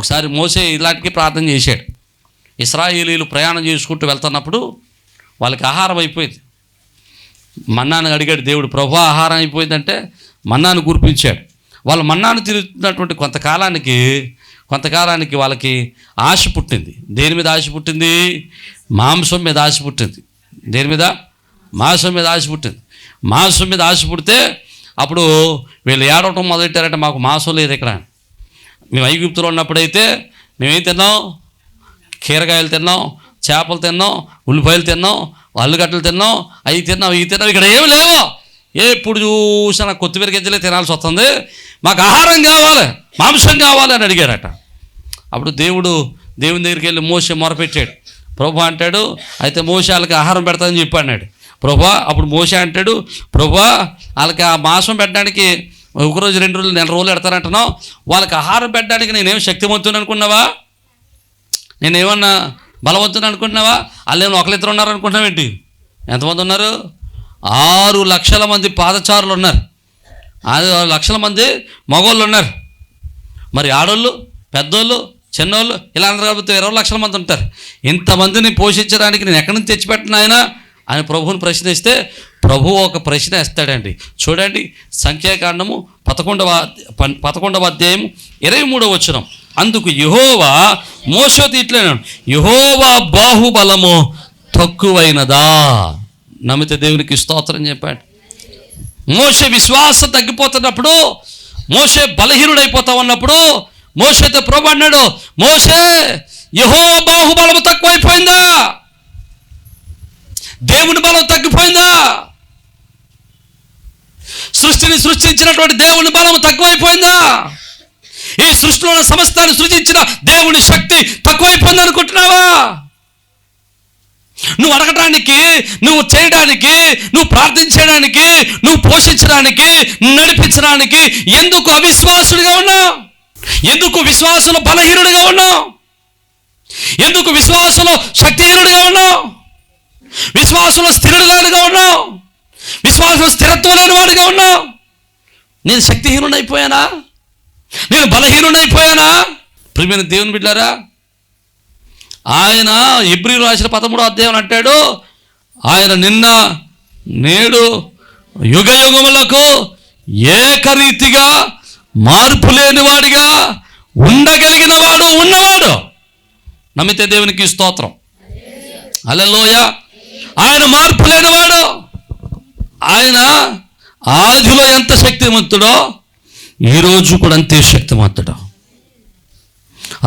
ఒకసారి మోసే ఇలాంటికి ప్రార్థన చేశాడు. ఇస్రాయేలీలు ప్రయాణం చేసుకుంటూ వెళ్తున్నప్పుడు వాళ్ళకి ఆహారం అయిపోయింది. మన్నాను అడిగాడు దేవుడు ప్రభు ఆహారం అయిపోయిందంటే మన్నాను కురిపించాడు. వాళ్ళు మన్నాను తిరుగుతున్నటువంటి కొంతకాలానికి కొంతకాలానికి వాళ్ళకి ఆశ పుట్టింది. దేని మీద ఆశ పుట్టింది? మాంసం మీద ఆశ పుట్టింది. దేని మీద? మాంసం మీద ఆశ పుట్టింది. మాంసం మీద ఆశ పుడితే అప్పుడు వీళ్ళు ఏడవటం మొదలెట్టారంటే మాకు మాంసం లేదు ఇక్కడ మేము ఐగుప్తులో ఉన్నప్పుడైతే మేమేం తిన్నాం? కీరకాయలు తిన్నాం చేపలు తిన్నాం ఉల్లిపాయలు తిన్నాం అల్లుగడ్డలు తిన్నాం అవి తిన్నాం ఇవి తిన్నాం. ఇక్కడ ఏమి లేవు. ఎప్పుడు చూసినా కొత్తిమీర గింజలే తినాల్సి వస్తుంది. మాకు ఆహారం కావాలి మాంసం కావాలి అని అడిగారట. అప్పుడు దేవుడు దేవుని దగ్గరికి వెళ్ళి మోసే మొరపెట్టాడు. ప్రభా అంటాడు అయితే మోసే వాళ్ళకి ఆహారం పెడతానని చెప్పి అన్నాడు. ప్రభా అప్పుడు మోసే అంటాడు ప్రభా వాళ్ళకి ఆ మాంసం పెట్టడానికి ఒకరోజు రెండు రోజులు నెల రోజులు పెడతానంటున్నావు వాళ్ళకి ఆహారం పెట్టడానికి నేనేం శక్తివంతుని అనుకున్నావా నేనేమన్నా బలవంతుని అనుకుంటున్నావా? వాళ్ళు ఒకరిద్దరు ఉన్నారు అనుకుంటున్నావు ఏంటి? ఎంతమంది ఉన్నారు? ఆరు లక్షల మంది పాదచారులు ఉన్నారు. ఆరు లక్షల మంది మగవాళ్ళు ఉన్నారు. మరి ఆడోళ్ళు పెద్దోళ్ళు చిన్నోళ్ళు ఇలా అందరూ కాబట్టి ఇరవై లక్షల మంది ఉంటారు. ఇంతమందిని పోషించడానికి నేను ఎక్కడి నుంచి తెచ్చిపెట్టిన ఆయన? అని ప్రభువుని ప్రశ్నిస్తే ప్రభువు ఒక ప్రశ్న ఇస్తాడండి చూడండి సంఖ్యాకాండము పదకొండవ పదకొండవ అధ్యాయం ఇరవై మూడవ వచనం. అందుకు యహోవా మోసోతి ఇట్లేనాడు యహోవా బాహుబలము తక్కువైనదా? నమ్మితే దేవునికి స్తోత్రం చెప్పాడు. మోసే విశ్వాసం తగ్గిపోతున్నప్పుడు మోసే బలహీనుడైపోతా ఉన్నప్పుడు మోసేతో ప్రభు అన్నాడు మోసే యహో బాహుబలము తక్కువైపోయిందా? దేవుని బలం తగ్గిపోయిందా? సృష్టిని సృష్టించినటువంటి దేవుని బలం తక్కువైపోయిందా? ఈ సృష్టిలో ఉన్న సమస్తాన్ని సృజించిన దేవుని శక్తి తక్కువైపోయింది అనుకుంటున్నావా? నువ్వు అడగటానికి నువ్వు చేయడానికి నువ్వు ప్రార్థించడానికి నువ్వు పోషించడానికి నడిపించడానికి ఎందుకు అవిశ్వాసుడిగా ఉన్నావు? ఎందుకు విశ్వాసంలో బలహీనుడిగా ఉన్నావు? ఎందుకు విశ్వాసంలో శక్తిహీనుడిగా ఉన్నావు? విశ్వాసంలో స్థిరుడుగా ఉన్నావు. విశ్వాసంలో స్థిరత్వం లేని వాడిగా ఉన్నావు. నేను శక్తిహీనుడైపోయానా? నేను బలహీనుడైపోయానా? ప్రియమైన దేవుని బిడ్డారా ఆయన ఎబ్రి రాసిన పదమూడో అధ్యాయం అంటాడు ఆయన నిన్న నేడు యుగ యుగములకు ఏకరీతిగా మార్పు లేని వాడిగా ఉండగలిగిన వాడు ఉన్నవాడు. నమ్మితే దేవునికి స్తోత్రం. అలలోయ ఆయన మార్పు లేనివాడు. ఆయన ఆదిలో ఎంత శక్తివంతుడో ఈరోజు కూడా అంతే శక్తివంతుడు.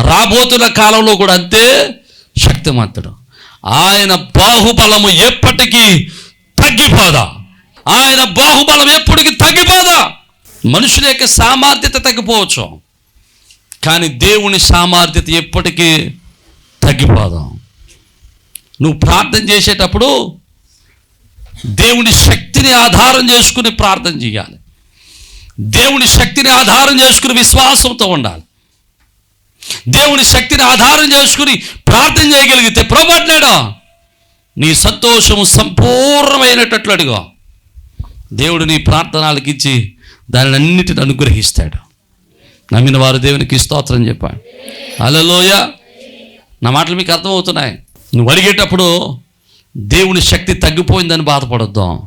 రాబోతున్న కాలంలో కూడా అంతే శక్తివంతుడు. ఆయన బాహుబలము ఎప్పటికీ తగ్గిపోదా? ఆయన బాహుబలం ఎప్పటికీ తగ్గిపోదా? మనుషుల యొక్క సామర్థ్యత తగ్గిపోవచ్చు. కానీ దేవుని సామర్థ్యత ఎప్పటికీ తగ్గిపోదాం? నువ్వు ప్రార్థన చేసేటప్పుడు దేవుని శక్తిని ఆధారం చేసుకుని ప్రార్థన చేయాలి. దేవుని శక్తిని ఆధారం చేసుకుని విశ్వాసంతో ఉండాలి. దేవుని శక్తిని ఆధారం చేసుకుని ప్రార్థన చేయగలిగితే ప్రభట్లేడా నీ సంతోషము సంపూర్ణమైనట్లు అడుగు. దేవుడు నీ ప్రార్థనలకు ఇచ్చి దానిని అన్నిటిని అనుగ్రహిస్తాడు. నమ్మిన వారు దేవునికి స్తోత్రం చెప్పాడు. అలలోయ నా మాటలు మీకు అర్థమవుతున్నాయి. నువ్వు అడిగేటప్పుడు దేవుని శక్తి తగ్గిపోయిందని బాధపడొద్దు.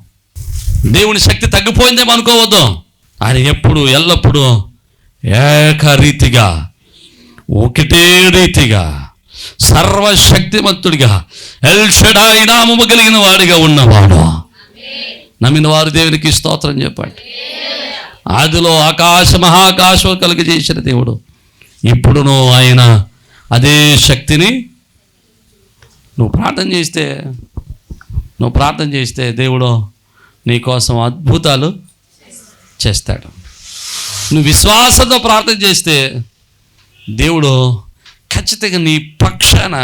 దేవుని శక్తి తగ్గిపోయిందేమో అనుకోవద్దు. ఆయన ఎప్పుడు ఎల్లప్పుడూ ఏకరీతిగా ఒకటే రీతిగా సర్వశక్తిమంతుడిగా ఎల్షడాయి నామము కలిగిన వాడిగా ఉన్నవాడు. నమ్మిన వారు దేవునికి స్తోత్రం చెప్పండి. ఆదిలో ఆకాశ మహాకాశం కలిగజేసిన దేవుడు. ఇప్పుడును ఆయన అదే శక్తిని నువ్వు ప్రార్థన చేస్తే నువ్వు ప్రార్థన చేస్తే దేవుడు నీకోసం అద్భుతాలు చేస్తాడు. నువ్వు విశ్వాసంతో ప్రార్థన చేస్తే దేవుడు ఖచ్చితంగా నీ పక్షాన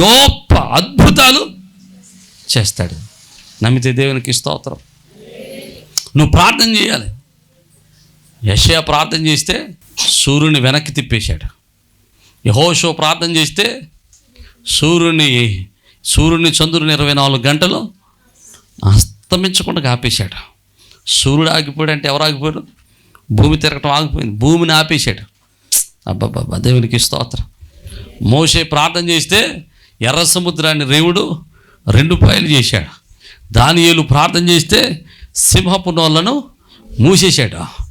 గొప్ప అద్భుతాలు చేస్తాడు. నమ్మితే దేవునికి స్తోత్రం. నువ్వు ప్రార్థన చేయాలి. యశయ ప్రార్థన చేస్తే సూర్యుని వెనక్కి తిప్పేశాడు. యహోషో ప్రార్థన చేస్తే సూర్యుని సూర్యుని చంద్రుని ఇరవై నాలుగు గంటలు అస్తమించకుండా ఆపేశాడు. సూర్యుడు ఆగిపోయాడు అంటే ఎవరు ఆగిపోయాడు భూమి తిరగటం ఆగిపోయింది. భూమిని ఆపేశాడు. అబ్బాబ్బా దేవునికి స్తోత్రం. మోసే ప్రార్థన చేస్తే ఎర్ర సముద్రాన్ని రేవుడు రెండు పాయలు చేశాడు. దానియేలు ప్రార్థన చేస్తే సింహపు నోళ్ళను మూసేశాడు.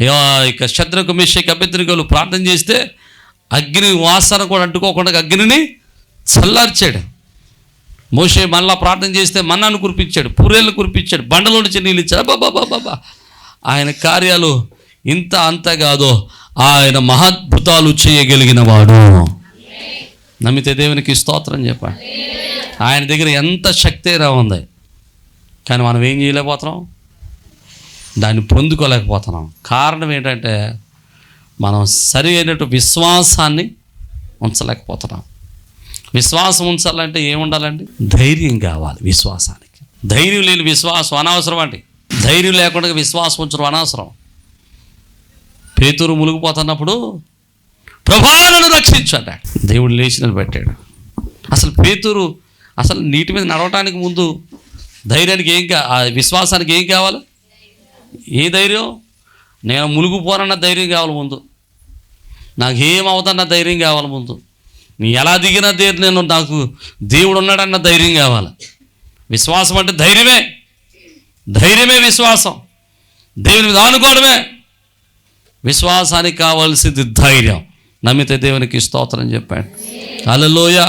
ఇక ఇక శత్రుకు మిషకి అభ్యర్థికలు ప్రార్థన చేస్తే అగ్ని వాసన కూడా అంటుకోకుండా అగ్నిని చల్లార్చాడు. మోషే మళ్ళా ప్రార్థన చేస్తే మన్నాను కురిపించాడు పూరేళ్ళు కురిపించాడు బండలో నుంచి నీళ్ళు ఇచ్చాడు. బాబా ఆయన కార్యాలు ఇంత అంత కాదో ఆయన మహాద్భుతాలు చేయగలిగిన వాడు. నమ్మితే దేవునికి స్తోత్రం చెప్పండి. ఆయన దగ్గర ఎంత శక్తి అయినా ఉంది. కానీ మనం ఏం చేయలేకపోతున్నాం? దాన్ని పొందుకోలేకపోతున్నాం. కారణం ఏంటంటే మనం సరి అయినట్టు విశ్వాసాన్ని ఉంచలేకపోతున్నాం. విశ్వాసం ఉంచాలంటే ఏముండాలండి? ధైర్యం కావాలి విశ్వాసానికి. ధైర్యం లేని విశ్వాసం అనవసరం అండి. ధైర్యం లేకుండా విశ్వాసం ఉంచడం అనవసరం. పేతురు మునిగిపోతున్నప్పుడు ప్రభాలను రక్షించాడు దేవుడు లేచి నిలబెట్టాడు అసలు పేతురు అసలు నీటి మీద నడవటానికి ముందు ధైర్యానికి ఏం కా విశ్వాసానికి ఏం కావాలి? ఏ ధైర్యం? నేను మునిగిపోనన్న ధైర్యం కావాలి ముందు. నాకు ఏం అవుతాన్న ధైర్యం కావాలి ముందు. నీ ఎలా దిగినా తీరు నేను నాకు దేవుడు ఉన్నాడన్న ధైర్యం కావాలి. విశ్వాసం అంటే ధైర్యమే. ధైర్యమే విశ్వాసం. దేవుని మీద ఆనుకోవడమే. విశ్వాసానికి కావాల్సింది ధైర్యం. నమ్మితే దేవునికి స్తోత్రం చెప్పాడు. అలలోయ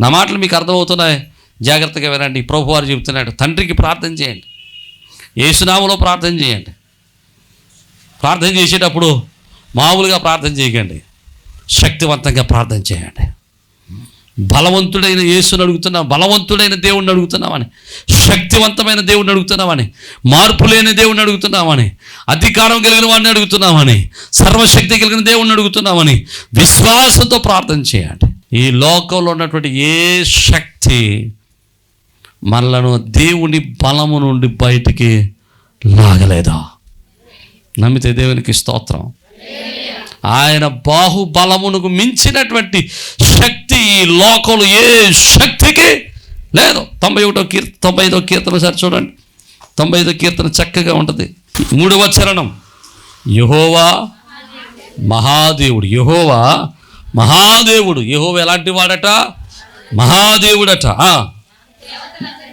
నా మాటలు మీకు అర్థమవుతున్నాయి. జాగ్రత్తగా వినండి. ప్రభు వారు చెబుతున్నాడు తండ్రికి ప్రార్థన చేయండి. ఏసునామలో ప్రార్థన చేయండి. ప్రార్థన చేసేటప్పుడు మామూలుగా ప్రార్థన చేయకండి. శక్తివంతంగా ప్రార్థన చేయండి. బలవంతుడైన యేసుని అడుగుతున్నాం బలవంతుడైన దేవుణ్ణి అడుగుతున్నామని శక్తివంతమైన దేవుణ్ణి అడుగుతున్నామని మార్పు లేని దేవుణ్ణి అడుగుతున్నామని అధికారం కలిగిన వాడిని అడుగుతున్నామని సర్వశక్తి కలిగిన దేవుణ్ణి అడుగుతున్నామని విశ్వాసంతో ప్రార్థన చేయండి. ఈ లోకంలో ఉన్నటువంటి ఏ శక్తి మనలను దేవుని బలము నుండి బయటికి లాగలేదా? నమ్మితే దేవునికి స్తోత్రం. ఆయన బాహుబలమునకు మించినటువంటి శక్తి ఈ లోకంలో ఏ శక్తికి లేదు. తొంభై ఒకటో కీర్త తొంభై ఐదో కీర్తన సార్ చూడండి. తొంభై ఐదో కీర్తన చక్కగా ఉంటుంది. మూడవ చరణం. యహోవా మహాదేవుడు యహోవా మహాదేవుడు. యహోవ ఎలాంటి వాడట? మహాదేవుడట.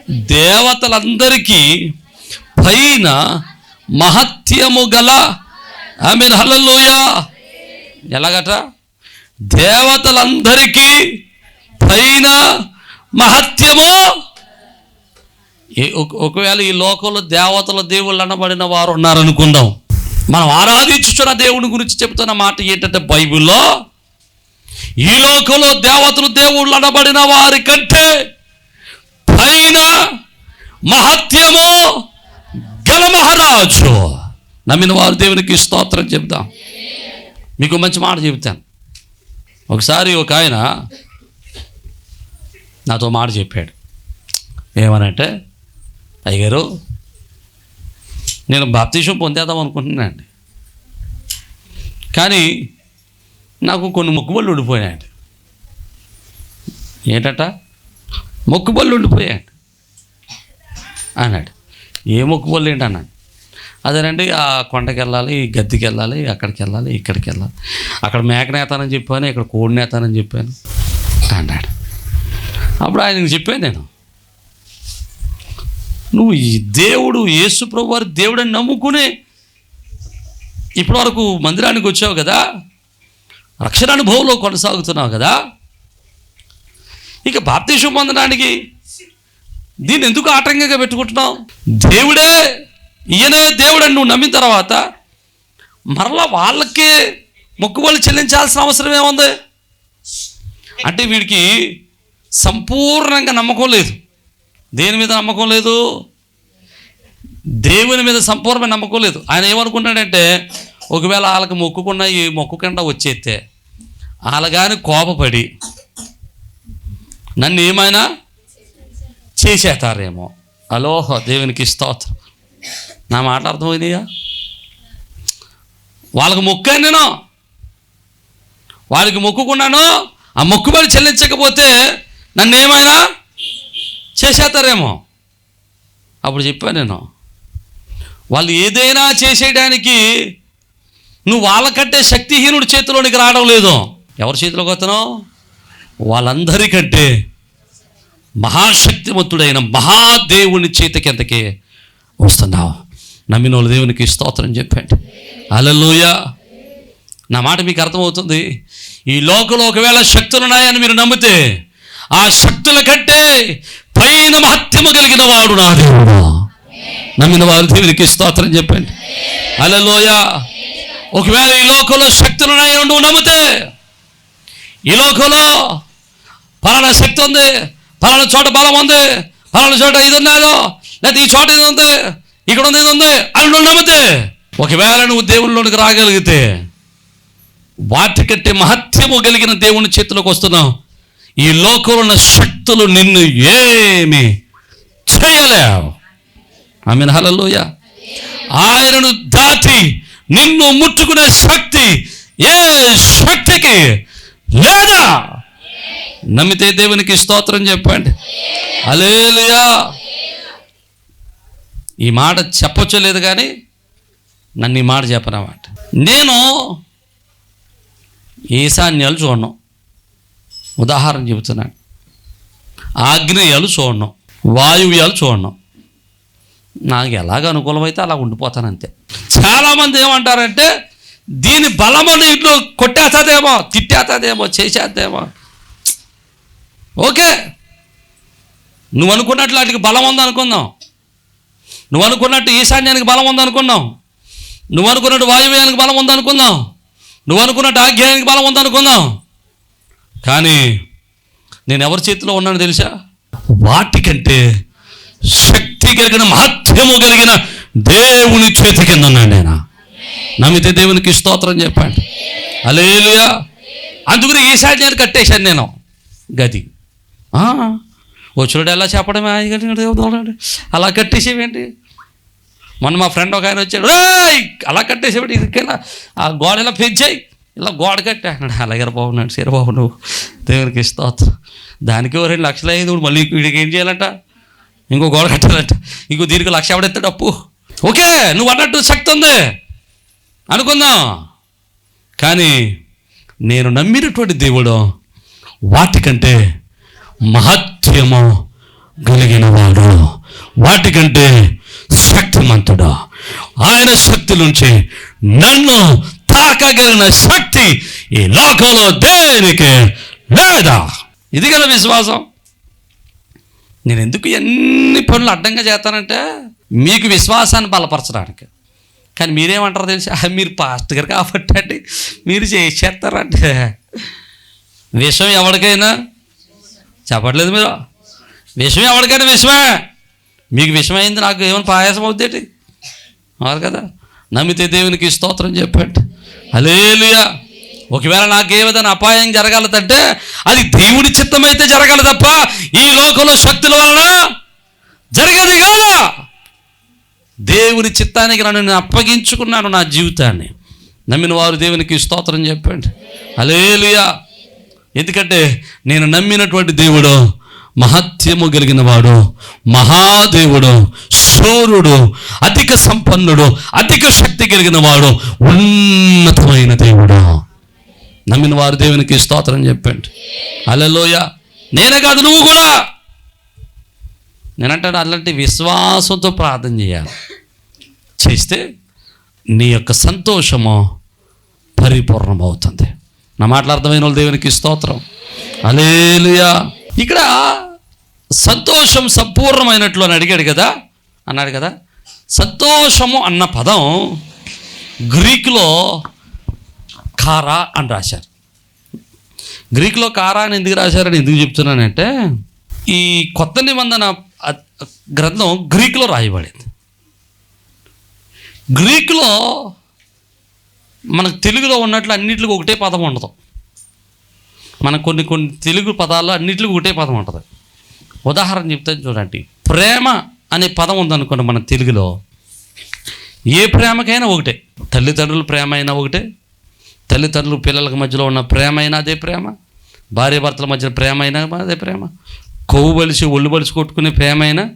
దేవతలందరికీ పైన మహత్యము గల ఆమె హల్లెలూయా. ఎలాగట? దేవతలందరికీ పైన మహత్యము. ఒకవేళ ఈ లోకంలో దేవతల దేవుళ్ళు అనబడిన వారు ఉన్నారనుకుందాం. మనం ఆరాధించుచున్న దేవుని గురించి చెప్తున్న మాట ఏంటంటే బైబిల్లో ఈ లోకంలో దేవతలు దేవుళ్ళు అనబడిన వారి కంటే పైన మహత్యము గల మహారాజు. నమ్మిన వారు దేవునికి స్తోత్రం చెప్దాం మీకు మంచి మాట చెబుతాను. ఒకసారి ఒక ఆయన నాతో మాట చెప్పాడు. ఏమనంటే అయ్యగారు నేను బాప్తీషం పొందేద్దాం అనుకుంటున్నానండి. కానీ నాకు కొన్ని మొక్కుబళ్ళు ఉండిపోయాయండి. ఏంటట? మొక్కుబళ్ళు ఉండిపోయాయండి. అన్నాడు. ఏ మొక్కుబళ్ళు ఏంటన్నాడు? అదేనండి ఆ కొండకి వెళ్ళాలి ఈ గద్దెకి వెళ్ళాలి అక్కడికి వెళ్ళాలి ఇక్కడికి వెళ్ళాలి అక్కడ మేకనేతానని చెప్పాను ఇక్కడ కోడినేతానని చెప్పాను. అన్నాడు. అప్పుడు ఆయనకి చెప్పాను నేను నువ్వు ఈ దేవుడు యేసు ప్రభు వారి దేవుడని నమ్ముకునే ఇప్పటివరకు మందిరానికి వచ్చావు కదా? రక్షణ అనుభవంలో కొనసాగుతున్నావు కదా? ఇక బాప్తీసం పొందడానికి దీన్ని ఎందుకు ఆటంకంగా పెట్టుకుంటున్నావు? దేవుడే ఈయనే దేవుడని నువ్వు నమ్మిన తర్వాత మరలా వాళ్ళకి మొక్కుబళ్ళు చెల్లించాల్సిన అవసరం ఏముంది? అంటే వీడికి సంపూర్ణంగా నమ్మకం లేదు. దేని మీద నమ్మకం లేదు? దేవుని మీద సంపూర్ణమైన నమ్మకం లేదు. ఆయన ఏమనుకుంటాడంటే ఒకవేళ వాళ్ళకి మొక్కుకున్న ఈ మొక్కుకుండా వచ్చేస్తే వాళ్ళగాని కోపపడి నన్ను ఏమైనా చేసేస్తారేమో అలోహ దేవునికి స్తోత్రం. నా మాట అర్థమైందిగా వాళ్ళకి మొక్కాను నేను వాళ్ళకి మొక్కుకున్నాను ఆ మొక్కుబడి చెల్లించకపోతే నన్ను ఏమైనా చేసేస్తారేమో? అప్పుడు చెప్పాను నేను. వాళ్ళు ఏదైనా చేసేయడానికి నువ్వు వాళ్ళకంటే శక్తిహీనుడి చేతిలోనికి రావడం లేదు. ఎవరి చేతిలోకి వస్తున్నావు? వాళ్ళందరికంటే మహాశక్తివంతుడైన మహాదేవుని చేతికి ఎంతకే వస్తున్నావు. నమ్మిన వాళ్ళు దేవునికి స్తోత్రం చెప్పండి. అలలోయ నా మాట మీకు అర్థమవుతుంది. ఈ లోకంలో ఒకవేళ శక్తులు ఉన్నాయని మీరు నమ్మితే ఆ శక్తుల కంటే పైన మహత్యము కలిగిన వాడు నా దేవుడు. నమ్మిన వారు దేవునికి స్తోత్రం చెప్పండి. అలలోయ ఒకవేళ ఈ లోకంలో శక్తులు ఉన్నాయని నువ్వు నమ్మితే ఈ లోకంలో పలానా శక్తి ఉంది పలానా చోట బలం ఉంది పలానా చోట ఇది ఉన్నాదో లేకపోతే ఈ చోట ఏదో ఉంది ఇక్కడ ఉంది ఏదో ఉంది అల్లు నమ్మితే. ఒకవేళ నువ్వు దేవుళ్ళలోనికి రాగలిగితే వాటికంటే మహత్యము కలిగిన దేవుని చేతిలోకి వస్తున్నావు. ఈ లోకంలో ఉన్న శక్తులు నిన్ను ఏమి చేయలేవు. ఆమె హలలోయ ఆయనను దాటి నిన్ను ముట్టుకునే శక్తి ఏ శక్తికి లేదా? నమ్మితే దేవునికి స్తోత్రం చెప్పండి. అలేలుయా ఈ మాట చెప్పొచ్చో లేదు కానీ నన్ను ఈ మాట చెప్పనమాట. నేను ఈశాన్యాలు చూడను. ఉదాహరణ చెబుతున్నాను. ఆగ్నేయాలు చూడను. వాయువ్యాలు చూడను. నాకు ఎలాగ అనుకూలమైతే అలా ఉండిపోతాను అంతే చాలామంది ఏమంటారంటే దీని బలమని ఇంట్లో కొట్టేస్తుందేమో తిట్టేస్తుందేమో చేసేద్దేమో. ఓకే. నువ్వు అనుకున్నట్లు వాటికి బలం ఉందనుకుందాం. నువ్వు అనుకున్నట్టు ఈశాన్యానికి బలం ఉందనుకున్నాం. నువ్వు అనుకున్నట్టు వాయువ్యానికి బలం ఉందనుకుందాం నువ్వు అనుకున్నట్టు ఆగ్యానికి బలం ఉందనుకుందాం కానీ నేను ఎవరి చేతిలో ఉన్నాను తెలుసా? వాటికంటే శక్తి కలిగిన మహత్యము కలిగిన దేవుని చేతి కింద ఉన్నాను నేను. నమ్మితే దేవునికి స్తోత్రం చెప్పండి. అలేలుయా అందుకని ఈశాన్యాన్ని కట్టేశాను నేను. గది. ఆ, వచ్చుడు ఎలా చెప్పడమే? ఆ, అలా కట్టేసేవేంటి మొన్న మా ఫ్రెండ్ ఒక ఆయన వచ్చాడు అలా కట్టేసేవాడు ఇదికెలా ఆ గోడ ఇలా పెంచాయి ఇలా గోడ కట్టా అన్నాడు అలాగే బాబు నాడు సరే బాబు నువ్వు. దేవునికి ఇస్తావు దానికి ఓ రెండు లక్షలు అయ్యింది మళ్ళీ వీడికి ఏం చేయాలంట? ఇంకో గోడ కట్టాలంట. ఇంకో దీనికి లక్ష ఎవడెత్తాడు అప్పు? ఓకే నువ్వు అన్నట్టు శక్తి ఉంది. అనుకుందాం. కానీ నేను నమ్మినటువంటి దేవుడు వాటికంటే మహత్యము కలిగిన వాడు వాటికంటే శక్తిమంతుడు. ఆయన శక్తి నుంచి నన్ను తాకగలిగిన శక్తి ఈ లోకంలో దేనికి లేదా? ఇది కదా విశ్వాసం. నేను ఎందుకు ఎన్ని పనులు అడ్డంగా చేస్తానంటే మీకు విశ్వాసాన్ని బలపరచడానికి. కానీ మీరేమంటారో తెలిసి? మీరు పాస్ట్ గారు కాబట్టి అంటే మీరు చేసేస్తారంటే. విషయం ఎవరికైనా చెప్పట్లేదు మీరు. విషమే ఎవరికైనా విషమే. మీకు విషమైంది నాకు ఏమైనా పాయాసం అవుద్దేటి? అవును కదా. నమ్మితే దేవునికి స్తోత్రం చెప్పండి. అలేలుయా ఒకవేళ నాకు ఏ విధంగా అపాయం జరగలదంటే అది దేవుడి చిత్తమైతే జరగాలి తప్ప ఈ లోకంలో శక్తుల వలన జరగదు కాదా. దేవుని చిత్తానికి నన్ను నేను అప్పగించుకున్నాను నా జీవితాన్ని. నమ్మిన వారు దేవునికి స్తోత్రం చెప్పండి. అలేలుయా ఎందుకంటే నేను నమ్మినటువంటి దేవుడు మహత్యము కలిగిన వాడు మహాదేవుడు సూర్యుడు అధిక సంపన్నుడు అధిక శక్తి కలిగిన వాడు ఉన్నతమైన దేవుడు. నమ్మిన వారు దేవునికి స్తోత్రం చెప్పండి. అలలోయ నేనే కాదు నువ్వు కూడా. నేనంటాను అలాంటి విశ్వాసంతో ప్రార్థన చేయాలి. చేస్తే నీ యొక్క సంతోషము పరిపూర్ణమవుతుంది. నా మాటలు అర్థమైన వాళ్ళు దేవునికి స్తోత్రం. అలేలుయా ఇక్కడ సంతోషం సంపూర్ణమైనట్లు అని అడిగాడు కదా? అన్నాడు కదా? సంతోషము అన్న పదం గ్రీకులో కారా అని రాశారు. గ్రీకులో కారా అని ఎందుకు రాశారని ఎందుకు చెప్తున్నానంటే ఈ కొత్త నిబంధన గ్రంథం గ్రీకులో రాయబడింది. గ్రీకులో మనకు తెలుగులో ఉన్నట్లు అన్నిటికి ఒకటే పదం ఉండదు. మనకు కొన్ని కొన్ని తెలుగు పదాల్లో అన్నిటికి ఒకటే పదం ఉంటుంది. ఉదాహరణ చెప్తాను చూడండి ప్రేమ అనే పదం ఉందనుకోండి మన తెలుగులో. ఏ ప్రేమకైనా ఒకటే. తల్లిదండ్రుల ప్రేమ అయినా ఒకటే. తల్లిదండ్రులు పిల్లలకి మధ్యలో ఉన్న ప్రేమ అయినా అదే ప్రేమ. భార్యభర్తల మధ్యన మధ్య ప్రేమ అయినా అదే ప్రేమ. కొవ్వు బలిసి ఒళ్ళు బలిసి కొట్టుకునే ప్రేమ అయినా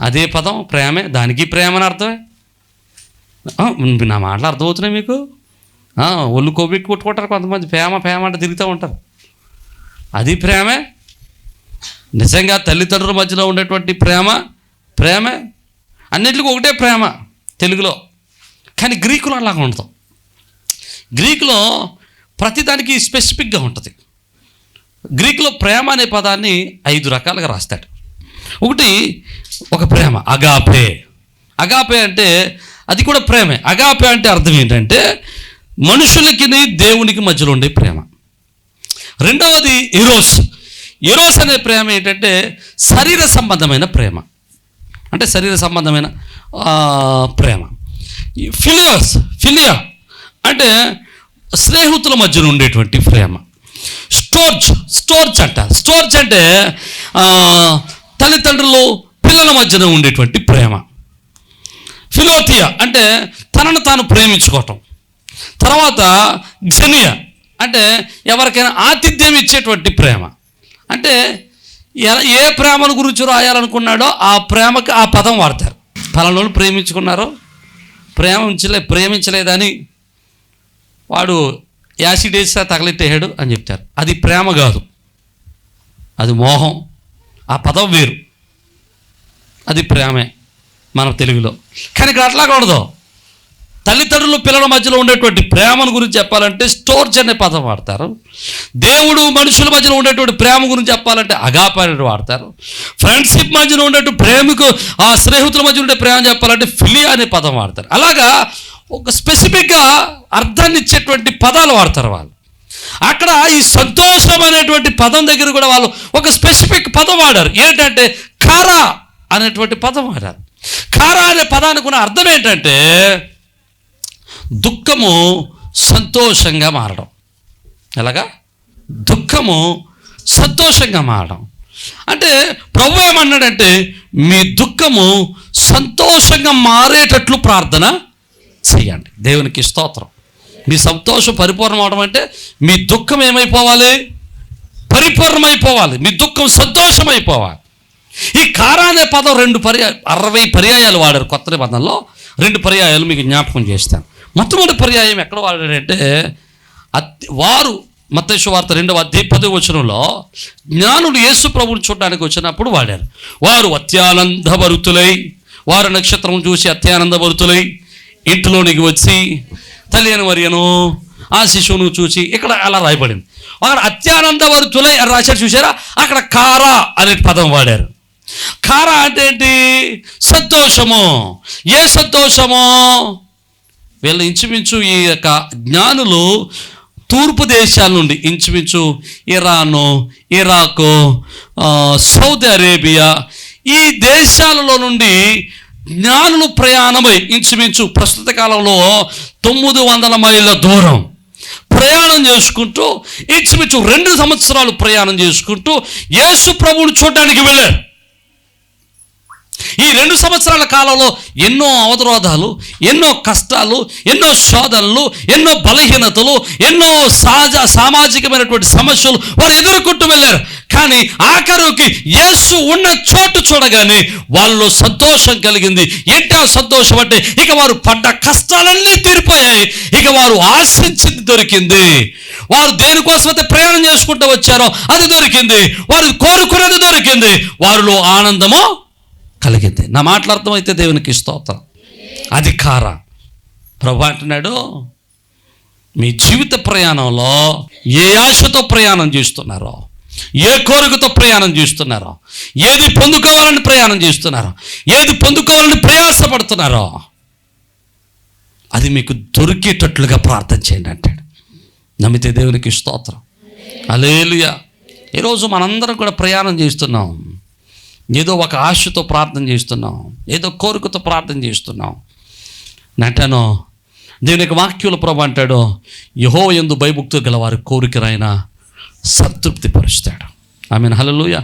అదే పదం. ప్రేమే. దానికి ప్రేమ అని అర్థమే. నా మాటలు అర్థమవుతున్నాయి మీకు? ఒళ్ళు కొబ్బెక్కి కొట్టుకుంటారు కొంతమంది. ప్రేమ ప్రేమ అంటే తిరుగుతూ ఉంటారు. అది ప్రేమే? నిజంగా తల్లిదండ్రుల మధ్యలో ఉండేటువంటి ప్రేమ? ప్రేమే? అన్నిటికీ ఒకటే ప్రేమ తెలుగులో. కానీ గ్రీకులో అలాగ ఉండదు. గ్రీకులో ప్రతిదానికి స్పెసిఫిక్గా ఉంటుంది. గ్రీకులో ప్రేమ అనే పదాన్ని ఐదు రకాలుగా రాస్తాడు. ఒకటి ఒక ప్రేమ అగాపే. అగాపే అంటే అది కూడా ప్రేమే. అగాపే అంటే అర్థం ఏంటంటే మనుషులకి దేవునికి మధ్యలో ఉండే ప్రేమ. రెండవది ఇరోస్ ఇరోస్ అనే ప్రేమ ఏంటంటే శరీర సంబంధమైన ప్రేమ. అంటే శరీర సంబంధమైన ప్రేమ. ఈ ఫిలియా అంటే స్నేహితుల మధ్యన ఉండేటువంటి ప్రేమ. స్టోర్చ్ స్టోర్చ్ అంట. స్టోర్చ్ అంటే తల్లిదండ్రులు పిల్లల మధ్యన ఉండేటువంటి ప్రేమ. ఫిలోతియా అంటే తనను తాను ప్రేమించుకోవటం. తర్వాత జనియా అంటే ఎవరికైనా ఆతిథ్యం ఇచ్చేటువంటి ప్రేమ. అంటే ఏ ప్రేమను గురించి రాయాలనుకున్నాడో ఆ ప్రేమకి ఆ పదం వాడతారు. పలానోళ్ళు ప్రేమించుకున్నారో ప్రేమించలే ప్రేమించలేదని వాడు యాసిడ్ వేసా తగలెట్టేయాడు అని చెప్తారు. అది ప్రేమ కాదు. అది మోహం. ఆ పదం వేరు. అది ప్రేమే. మన తెలుగులో. కానీ ఇక్కడ అట్లా ఉండదు తల్లిదండ్రులు పిల్లల మధ్యలో ఉండేటువంటి ప్రేమను గురించి చెప్పాలంటే స్టోర్జ్ అనే పదం వాడతారు. దేవుడు మనుషుల మధ్యలో ఉండేటువంటి ప్రేమ గురించి చెప్పాలంటే అగాప వాడతారు. ఫ్రెండ్షిప్ మధ్యలో ఉండేటువంటి ప్రేమకు ఆ స్నేహితుల మధ్య ఉండే ప్రేమ చెప్పాలంటే ఫిలియా అనే పదం వాడతారు. అలాగా ఒక స్పెసిఫిక్గా అర్థాన్ని ఇచ్చేటువంటి పదాలు వాడతారు వాళ్ళు. అక్కడ ఈ సంతోషం అనేటువంటి పదం దగ్గర కూడా వాళ్ళు ఒక స్పెసిఫిక్ పదం వాడారు. ఏంటంటే కారా అనేటువంటి పదం వాడారు. సారా అనే పదానికి ఉన్న అర్థం ఏంటంటే దుఃఖము సంతోషంగా మారడం. ఎలాగా? దుఃఖము సంతోషంగా మారడం. అంటే ప్రభు ఏమన్నాడంటే మీ దుఃఖము సంతోషంగా మారేటట్లు ప్రార్థన చేయండి దేవునికి స్తోత్రం. మీ సంతోషం పరిపూర్ణం అవడం అంటే మీ దుఃఖం ఏమైపోవాలి? పరిపూర్ణమైపోవాలి. మీ దుఃఖం సంతోషమైపోవాలి. ఈ కారా అనే పదం రెండు పర్యా అరవై పర్యాయాలు వాడారు కొత్త నిబంధనలో. రెండు పర్యాయాలు మీకు జ్ఞాపకం చేస్తాను. మొట్టమొదటి పర్యాయం ఎక్కడ వాడాడంటే అతి వారు మత్తేశ్వ వార్త రెండవ అధ్యాయ పదో వచనంలో జ్ఞానులు యేసు ప్రభువుని చూడడానికి వచ్చినప్పుడు వాడారు. వారు అత్యానందభరుతులై వారు నక్షత్రం చూసి అత్యానందభరుతులై ఇంటిలోనికి వచ్చి తల్లి అని మరియను ఆ శిశువును చూసి ఇక్కడ అలా రాయబడింది. అక్కడ అత్యానందభరుతులై అని రాశారు చూసారా? అక్కడ కారా అనే పదం వాడారు. కారా అంటే ఏంటి? సంతోషము. ఏ సంతోషము? వీళ్ళు ఇంచుమించు ఈ యొక్క జ్ఞానులు తూర్పు దేశాల నుండి ఇంచుమించు ఇరాను ఇరాకు సౌదీ అరేబియా ఈ దేశాలలో నుండి జ్ఞానులు ప్రయాణమై ఇంచుమించు ప్రస్తుత కాలంలో తొమ్మిది వందల మైళ్ళ దూరం ప్రయాణం చేసుకుంటూ ఇంచుమించు రెండు సంవత్సరాలు ప్రయాణం చేసుకుంటూ యేసు ప్రభువుని చూడడానికి వెళ్ళారు. ఈ రెండు సంవత్సరాల కాలంలో ఎన్నో అవరోధాలు ఎన్నో కష్టాలు ఎన్నో శోధనలు ఎన్నో బలహీనతలు ఎన్నో సహజ సామాజికమైనటువంటి సమస్యలు వారు ఎదుర్కొంటూ వెళ్ళారు. కానీ ఆఖరుకి యేసు ఉన్న చోటు చూడగానే వాళ్ళు సంతోషం కలిగింది. ఏంటి ఆ సంతోషం అంటే ఇక వారు పడ్డ కష్టాలన్నీ తీరిపోయాయి. ఇక వారు ఆశించింది దొరికింది. వారు దేనికోసం అయితే ప్రయాణం చేసుకుంటూ వచ్చారో అది దొరికింది. వారు కోరుకున్నది దొరికింది. వారిలో ఆనందము కలిగింది. నా మాటలు అర్థమైతే దేవునికి స్తోత్రం. అధికార. ప్రభు అంటున్నాడు మీ జీవిత ప్రయాణంలో ఏ ఆశతో ప్రయాణం చేస్తున్నారో ఏ కోరికతో ప్రయాణం చేస్తున్నారో ఏది పొందుకోవాలని ప్రయాణం చేస్తున్నారో ఏది పొందుకోవాలని ప్రయాసపడుతున్నారో అది మీకు దొరికేటట్లుగా ప్రార్థన చేయండి అంటాడు. నమ్మితే దేవునికి స్తోత్రం. అలేలుయా ఈరోజు మనందరం కూడా ప్రయాణం చేస్తున్నాం. ఏదో ఒక ఆశతో ప్రార్థన చేస్తున్నాం. ఏదో కోరికతో ప్రార్థన చేస్తున్నాం. నటనో దేవుని యొక్క వాక్యుల ప్రభు అంటాడు యహో ఎందు భయభక్తు గల వారి సంతృప్తిపరుస్తాడు. సంతృప్తి పరుస్తాడు ఆమె హలలుయ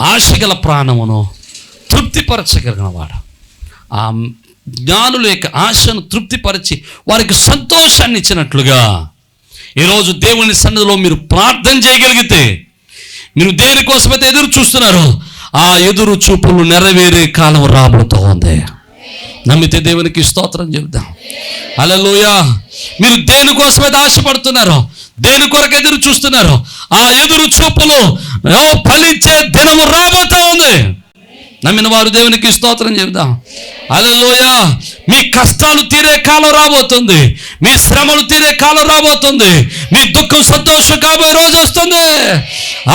ఆశ గల ప్రాణమును తృప్తిపరచగలిగిన వాడు ఆ జ్ఞానుల యొక్క ఆశను తృప్తిపరిచి వారికి సంతోషాన్ని ఇచ్చినట్లుగా ఈరోజు దేవుని సన్నిధిలో మీరు ప్రార్థన చేయగలిగితే మీరు దేనికోసమైతే ఎదురు చూస్తున్నారు ఆ ఎదురు చూపులు నెరవేరే కాలం రాబోతూ ఉంది. నమ్మితే దేవునికి స్తోత్రం చెబుదాం. అలలోయ మీరు దేనికోసమైతే ఆశపడుతున్నారు దేని కొరకు ఎదురు చూస్తున్నారు? ఆ ఎదురు చూపులు ఫలించే దినము రాబోతా ఉంది. నమ్మిన వారు దేవునికి స్తోత్రం చెబుదాం. అలలోయ మీ కష్టాలు తీరే కాలం రాబోతుంది. మీ శ్రమలు తీరే కాలం రాబోతుంది. మీ దుఃఖం సంతోషం కాబోయే రోజు వస్తుంది.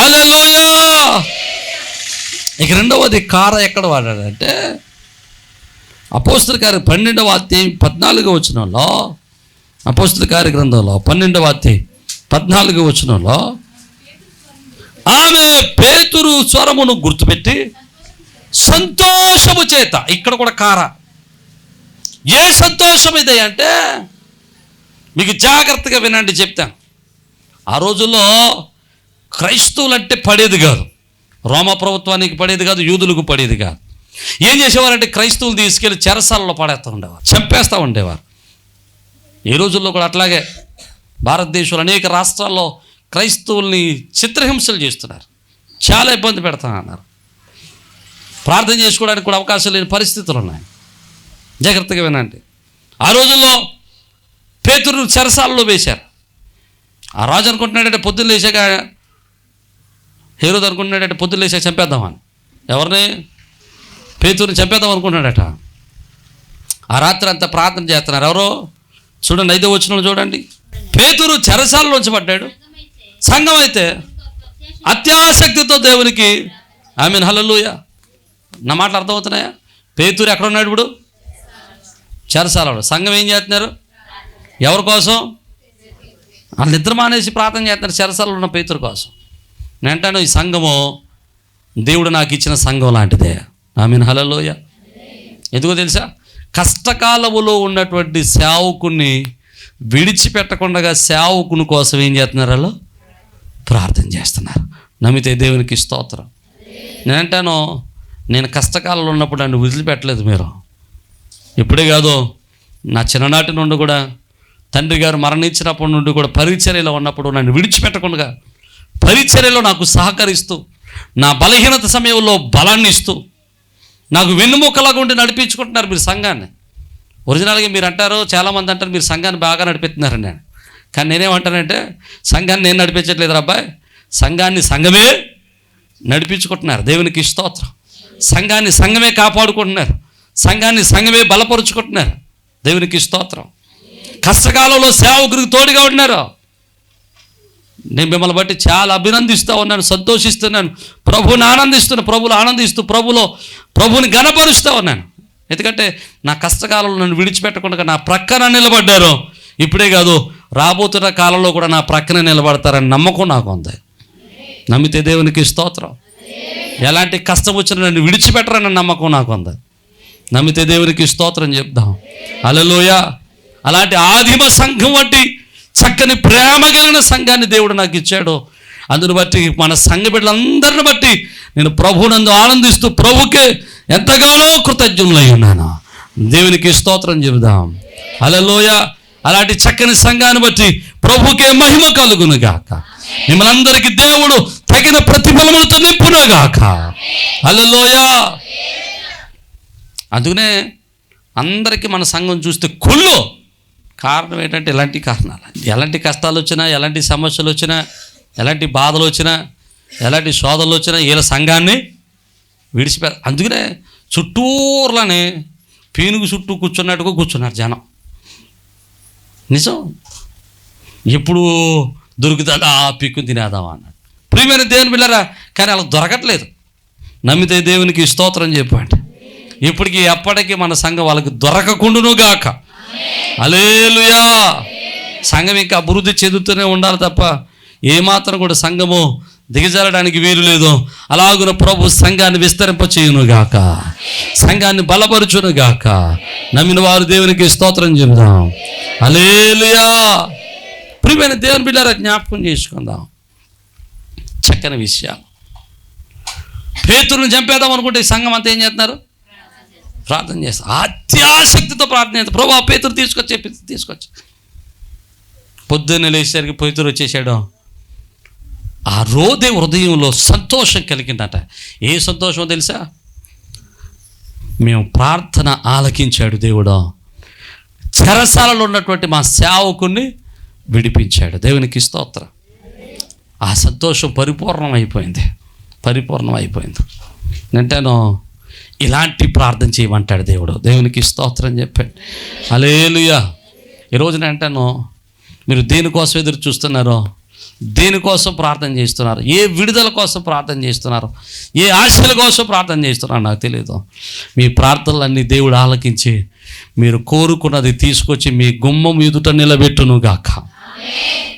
అలలోయా ఇక రెండవది కార ఎక్కడ వాడాడంటే అపోస్తుల గారి పన్నెండవ అధ్యాయం పద్నాలుగో వచనంలో అపోస్తుల గారి గ్రంథంలో పన్నెండవ అధ్యాయం పద్నాలుగో వచనంలో ఆమె పేతురు స్వరమును గుర్తుపెట్టి సంతోషము చేత ఇక్కడ కూడా కార ఏ సంతోషం ఇది అంటే మీకు జాగ్రత్తగా వినండి చెప్తాను. ఆ రోజుల్లో క్రైస్తవులు అంటే పడేది కాదు. రోమ ప్రభుత్వానికి పడేది కాదు యూదులకు పడేది కాదు. ఏం చేసేవారంటే క్రైస్తవులు తీసుకెళ్ళి చెరసాలలో పడేస్తూ ఉండేవారు చంపేస్తూ ఉండేవారు. ఈ రోజుల్లో కూడా అట్లాగే భారతదేశంలో అనేక రాష్ట్రాల్లో క్రైస్తవుల్ని చిత్రహింసలు చేస్తున్నారు. చాలా ఇబ్బంది పెడతానన్నారు ప్రార్థన చేసుకోవడానికి కూడా అవకాశం లేని పరిస్థితులు ఉన్నాయి. జాగ్రత్తగా వినండి. ఆ రోజుల్లో పేతురు చెరసాలలో వేశారు. ఆ రాజు అనుకుంటున్నాడంటే పొద్దున్న లేచాక హీరోది అనుకుంటున్నాడంటే పొద్దున్న లేచాక చంపేద్దామని. ఎవరిని? పేతురుని చంపేద్దాం అనుకుంటున్నాడట. ఆ రాత్రి అంతా ప్రార్థన చేస్తున్నారు. ఎవరో? చూడండి ఐదో వచ్చిన చూడండి. పేతురు చెరసాలలోంచి పడ్డాడు. సంఘం అయితే అత్యాసక్తితో దేవునికి ఐ మీన్ హలలుయ నా మాటలు అర్థమవుతున్నాయా? పేతురు ఎక్కడ ఉన్నాడు ఇప్పుడు? చెరసాలలో సంఘం ఏం చేస్తున్నారు? ఎవరి కోసం? వాళ్ళు నిద్ర మానేసి ప్రార్థన చేస్తున్నారు చెరసాలలో ఉన్న పేతురు కోసం. నేను అంటాను ఈ సంఘము దేవుడు నాకు ఇచ్చిన సంఘం లాంటిదే. ఆమె హలలోయ ఎందుకో తెలుసా? కష్టకాలములో ఉన్నటువంటి సేవకుని విడిచిపెట్టకుండా సేవకుని కోసం ఏం చేస్తున్నారు వాళ్ళు? ప్రార్థన చేస్తున్నారు. నమ్మితే దేవునికి స్తోత్రం. నేను అంటాను నేను కష్టకాలంలో ఉన్నప్పుడు నన్ను వదిలిపెట్టలేదు మీరు. ఇప్పుడే కాదు నా చిన్ననాటి నుండి కూడా తండ్రి గారు మరణించినప్పటి నుండి కూడా పరిచర్యలో ఉన్నప్పుడు నన్ను విడిచిపెట్టకుండా పరిచర్యలో నాకు సహకరిస్తూ నా బలహీనత సమయంలో బలాన్ని ఇస్తూ నాకు వెన్నుముక్కలాగా ఉండి నడిపించుకుంటున్నారు మీరు సంఘాన్ని. ఒరిజినల్గా మీరు అంటారు చాలామంది అంటారు మీరు సంఘాన్ని బాగా నడిపిస్తున్నారు నేను. కానీ నేనేమంటానంటే సంఘాన్ని నేను నడిపించట్లేదు అబ్బాయి. సంఘాన్ని సంఘమే నడిపించుకుంటున్నారు. దేవునికి స్తోత్రం. సంఘాన్ని సంఘమే కాపాడుకుంటున్నారు. సంఘాన్ని సంఘమే బలపరుచుకుంటున్నారు. దేవునికి స్తోత్రం. కష్టకాలంలో సేవకురికి తోడుగా ఉన్నారు నేను మిమ్మల్ని బట్టి చాలా అభినందిస్తూ ఉన్నాను సంతోషిస్తున్నాను. ప్రభుని ఆనందిస్తున్నాను ప్రభులు ఆనందిస్తూ ప్రభులో ప్రభుని గణపరుస్తూ ఉన్నాను. ఎందుకంటే నా కష్టకాలంలో నన్ను విడిచిపెట్టకుండా నా ప్రక్కన నిలబడ్డారు. ఇప్పుడే కాదు రాబోతున్న కాలంలో కూడా నా ప్రక్కన నిలబడతారని నమ్మకం నాకు ఉంది. నమ్మితే దేవునికి స్తోత్రం. ఎలాంటి కష్టం వచ్చినా నన్ను విడిచిపెట్టరన్న నమ్మకం నాకు ఉంది. నమ్మితే దేవునికి స్తోత్రం చెప్దాం. అలలోయ అలాంటి ఆదిమ సంఘం వంటి చక్కని ప్రేమ కలిగిన సంఘాన్ని దేవుడు నాకు ఇచ్చాడు. అందును బట్టి మన సంఘ బిడ్డలందరిని బట్టి నేను ప్రభునందు ఆనందిస్తూ ప్రభుకే ఎంతగానో కృతజ్ఞులై ఉన్నాను దేవునికి స్తోత్రం చెబుదాం. అలలోయ అలాంటి చక్కని సంఘాన్ని బట్టి ప్రభుకే మహిమ కలుగును గాక మిమ్మల్ని అందరికీ దేవుడు తగిన ప్రతిఫలములతో నింపునుగాక. అలలోయ అందుకనే అందరికీ మన సంఘం చూస్తే కుళ్ళు. కారణం ఏంటంటే ఎలాంటి కారణాలు? ఎలాంటి కష్టాలు వచ్చినా ఎలాంటి సమస్యలు వచ్చినా ఎలాంటి బాధలు వచ్చినా ఎలాంటి శోధనలు వచ్చినా వీళ్ళ సంఘాన్ని విడిచిపె అందుకనే చుట్టూర్లనే పీనుగు చుట్టూ కూర్చున్నట్టుగా కూర్చున్నారు జనం. నిజం? ఎప్పుడు దొరుకుతుందా పిక్కు తినేదామా అన్నాడు. ప్రియమైన దేవుని పిల్లరా కానీ అలా దొరకట్లేదు. నమ్మితే దేవునికి స్తోత్రం చెప్పండి. ఇప్పటికి ఎప్పటికీ మన సంఘం వాళ్ళకి దొరకకుండును గాక. అలేలుయా సంఘం ఇంకా అభివృద్ధి చెందుతూనే ఉండాలి తప్ప ఏమాత్రం కూడా సంఘము దిగజారడానికి వీలు లేదు. అలాగున ప్రభు సంఘాన్ని విస్తరింపచేయును గాక. సంఘాన్ని బలపరుచును గాక. నమ్మిన వారు దేవునికి స్తోత్రం చెబుదాం అలేలుయా ప్రియమైన దేవుని బిడ్డారా జ్ఞాపకం చేసుకుందాం. చక్కని విషయాలు. పేతులను చంపేద్దాం అనుకుంటే ఈ సంఘం అంతా ఏం చేస్తున్నారు? ప్రార్థన చేస్తారు అత్యాసక్తితో ప్రార్థన చేస్తారు ప్రభు ఆ పేతురు తీసుకొచ్చి చెప్పి తీసుకొచ్చి. పొద్దున్నే లేచేసరికి పేతురు వచ్చేసాడు. ఆ రోజే హృదయంలో సంతోషం కలిగిందట. ఏ సంతోషమో తెలుసా? మేము ప్రార్థన ఆలకించాడు దేవుడు. చెరసాలలో ఉన్నటువంటి మా సేవకుని విడిపించాడు. దేవునికి స్తోత్రం. ఆ సంతోషం పరిపూర్ణం అయిపోయింది పరిపూర్ణం అయిపోయింది నేను ఇలాంటి ప్రార్థన చేయమంటాడు దేవుడు. దేవునికి స్తోత్రం చెప్పాడు. అలేలుయా ఈరోజు నేను అంటాను మీరు దేనికోసం ఎదురు చూస్తున్నారో దేనికోసం ప్రార్థన చేస్తున్నారు ఏ విడుదల కోసం ప్రార్థన చేస్తున్నారు ఏ ఆశల కోసం ప్రార్థన చేస్తున్నారు నాకు తెలియదు మీ ప్రార్థనలన్నీ దేవుడు ఆలకించి మీరు కోరుకున్నది తీసుకొచ్చి మీ గుమ్మం ఎదుట నిలబెట్టును గాక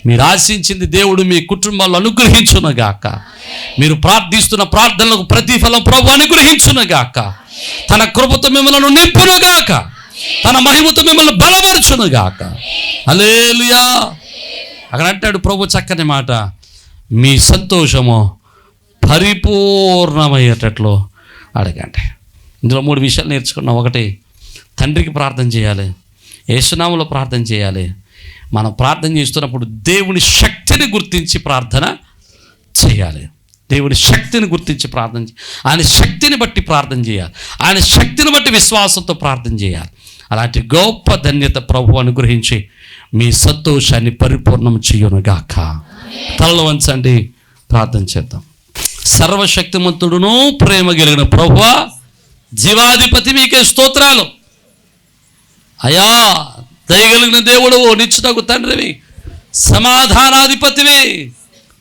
మీరు ఆశించింది దేవుడు మీ కుటుంబాల్లో అనుగ్రహించునగాక. మీరు ప్రార్థిస్తున్న ప్రార్థనలకు ప్రతిఫలం ప్రభు అనుగ్రహించునగాక. తన కృపతో మిమ్మల్ని నింపును గాక తన మహిమతో మిమ్మల్ని బలపరచునుగాక. అలేలుయా అక్కడ అంటాడు ప్రభు చక్కని మాట. మీ సంతోషము పరిపూర్ణమయ్యేటట్లు అడగండి. ఇందులో మూడు విషయాలు నేర్చుకున్నాం. ఒకటి తండ్రికి ప్రార్థన చేయాలి. యేసునామంలో ప్రార్థన చేయాలి. మనం ప్రార్థన చేస్తున్నప్పుడు దేవుని శక్తిని గుర్తించి ప్రార్థన చేయాలి. దేవుని శక్తిని గుర్తించి ప్రార్థన ఆయన శక్తిని బట్టి ప్రార్థన చేయాలి. ఆయన శక్తిని బట్టి విశ్వాసంతో ప్రార్థన చేయాలి. అలాంటి గొప్ప ధన్యత ప్రభు అనుగ్రహించి మీ సంతోషాన్ని పరిపూర్ణం చేయనుగాక. తలలో వంచండి. ప్రార్థన చేద్దాం. సర్వశక్తిమంతుడును ప్రేమ కలిగిన ప్రభువ జీవాధిపతి మీకే స్తోత్రాలు. అయా దయగలిగిన దేవుడు నిచ్చుటకు తండ్రివి సమాధానాధిపతివి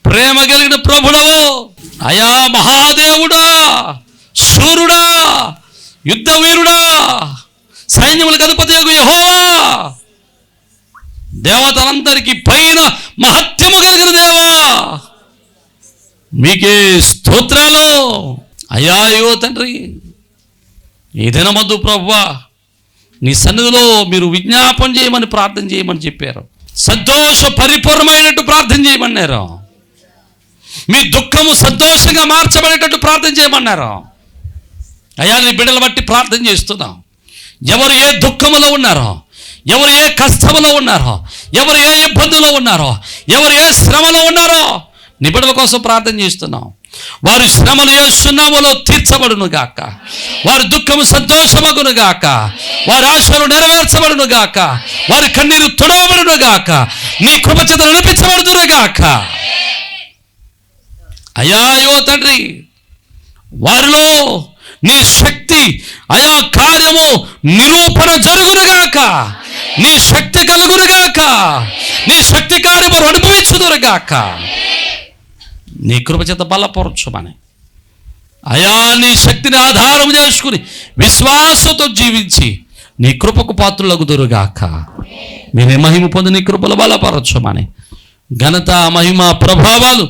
ప్రేమ కలిగిన ప్రభుడవు అయా మహాదేవుడా సూర్యుడా యుద్ధ వీరుడా సైన్యములకు అధిపతి యహోవా. దేవతలందరికీ పైన మహత్యము కలిగిన దేవా. మీకే స్తోత్రాలు. అయా అయ్యో తండ్రి ఈ మధు ప్రభువా నీ సన్నిధిలో మీరు విజ్ఞాపం చేయమని ప్రార్థన చేయమని చెప్పారు. సంతోష పరిపూర్ణమైనట్టు ప్రార్థన చేయమన్నారు. మీ దుఃఖము సంతోషంగా మార్చబడేటట్టు ప్రార్థన చేయమన్నారు. అయ్యా నీ బిడ్డలు బట్టి ప్రార్థన చేస్తున్నాం. ఎవరు ఏ దుఃఖములో ఉన్నారో ఎవరు ఏ కష్టములో ఉన్నారో ఎవరు ఏ ఇబ్బందులో ఉన్నారో ఎవరు ఏ శ్రమలో ఉన్నారో నీ బిడ్డల కోసం ప్రార్థన చేస్తున్నాం. వారి శ్రమలు ఏసునామలో తీర్చబడునుగాక. వారి దుఃఖము సంతోషమగునుగాక. వారి ఆశలు నెరవేర్చబడునుగాక. వారి కన్నీరు తుడవబడునుగాక. నీ కృప చేత అయా యో అయ్యా తండ్రి వారిలో నీ శక్తి అయా కార్యము నిరూపణ జరుగునుగాక. నీ శక్తి కలుగునుగాక. నీ శక్తి కార్యము అనుభవించుదురుగాక. నీ కృప చేత బలపరచుమని అయా నీ శక్తిని ఆధారం చేసుకుని విశ్వాసంతో జీవించి నీ కృపకు పాత్రులగుదురుగాక మేమే మహిమ పొంది నీ కృపలు బలపరచమని. ఘనత మహిమ ప్రభావాలు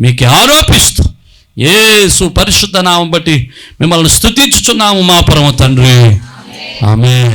మీకు ఆరోపిస్తూ ఏసు పరిశుద్ధ నామం బట్టి మిమ్మల్ని స్థుతించుచున్నాము మా పరమ తండ్రి. ఆమె